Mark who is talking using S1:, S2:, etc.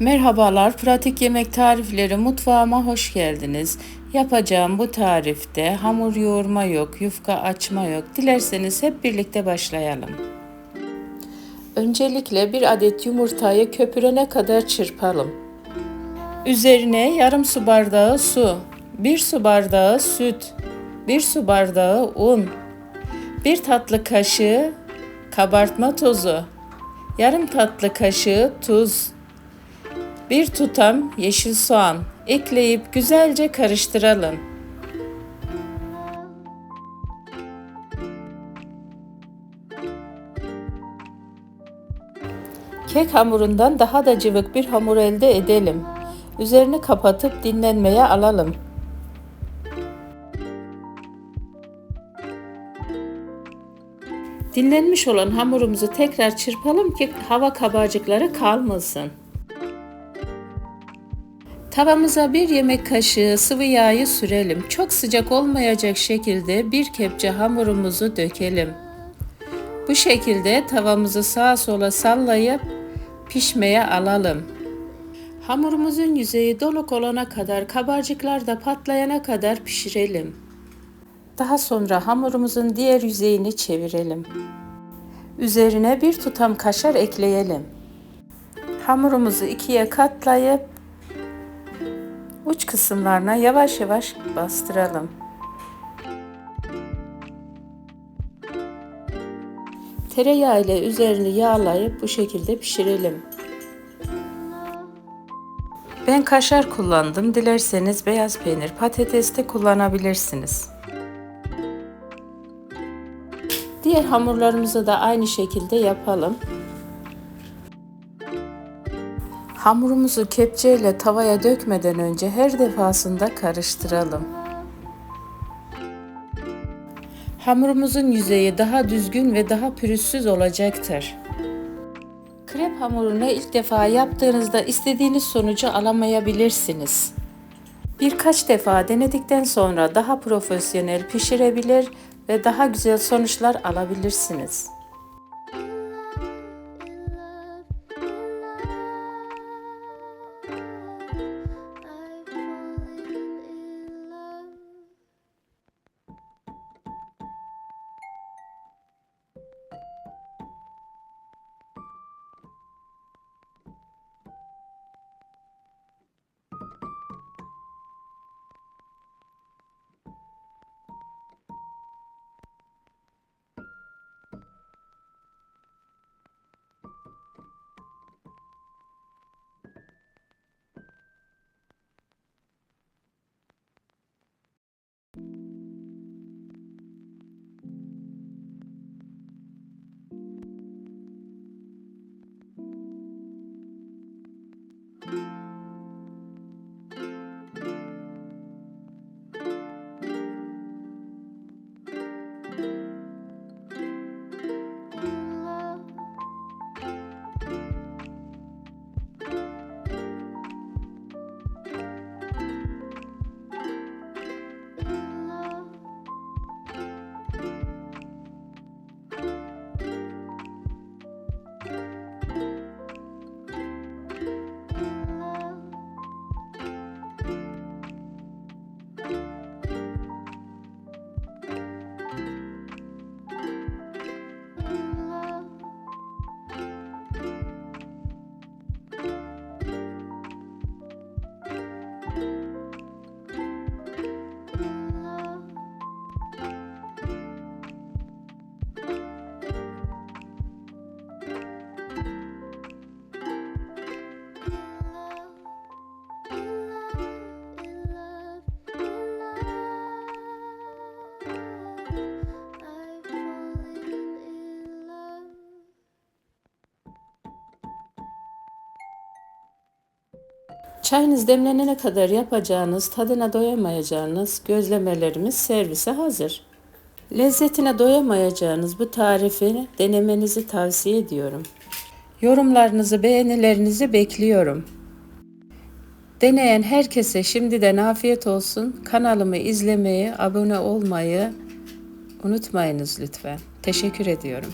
S1: Merhabalar, pratik yemek tarifleri mutfağıma hoş geldiniz. Yapacağım bu tarifte hamur yoğurma yok, yufka açma yok. Dilerseniz hep birlikte başlayalım. Öncelikle bir adet yumurtayı köpürene kadar çırpalım. Üzerine yarım su bardağı su, bir su bardağı süt, bir su bardağı un, bir tatlı kaşığı kabartma tozu, yarım tatlı kaşığı tuz, bir tutam yeşil soğan ekleyip güzelce karıştıralım. Kek hamurundan daha da cıvık bir hamur elde edelim. Üzerini kapatıp dinlenmeye alalım. Dinlenmiş olan hamurumuzu tekrar çırpalım ki hava kabarcıkları kalmasın. Tavamıza bir yemek kaşığı sıvı yağı sürelim. Çok sıcak olmayacak şekilde bir kepçe hamurumuzu dökelim. Bu şekilde tavamızı sağa sola sallayıp pişmeye alalım. Hamurumuzun yüzeyi donuk olana kadar, kabarcıklar da patlayana kadar pişirelim. Daha sonra hamurumuzun diğer yüzeyini çevirelim. Üzerine bir tutam kaşar ekleyelim. Hamurumuzu ikiye katlayıp uç kısımlarına yavaş yavaş bastıralım. Tereyağı ile üzerini yağlayıp bu şekilde pişirelim. Ben kaşar kullandım. Dilerseniz beyaz peynir, patates de kullanabilirsiniz. Diğer hamurlarımızı da aynı şekilde yapalım. Hamurumuzu kepçeyle tavaya dökmeden önce her defasında karıştıralım. Hamurumuzun yüzeyi daha düzgün ve daha pürüzsüz olacaktır. Krep hamurunu ilk defa yaptığınızda istediğiniz sonucu alamayabilirsiniz. Birkaç defa denedikten sonra daha profesyonel pişirebilir ve daha güzel sonuçlar alabilirsiniz. Çayınız demlenene kadar yapacağınız, tadına doyamayacağınız gözlemelerimiz servise hazır. Lezzetine doyamayacağınız bu tarifi denemenizi tavsiye ediyorum. Yorumlarınızı, beğenilerinizi bekliyorum. Deneyen herkese şimdiden afiyet olsun. Kanalımı izlemeyi, abone olmayı unutmayınız lütfen. Teşekkür ediyorum.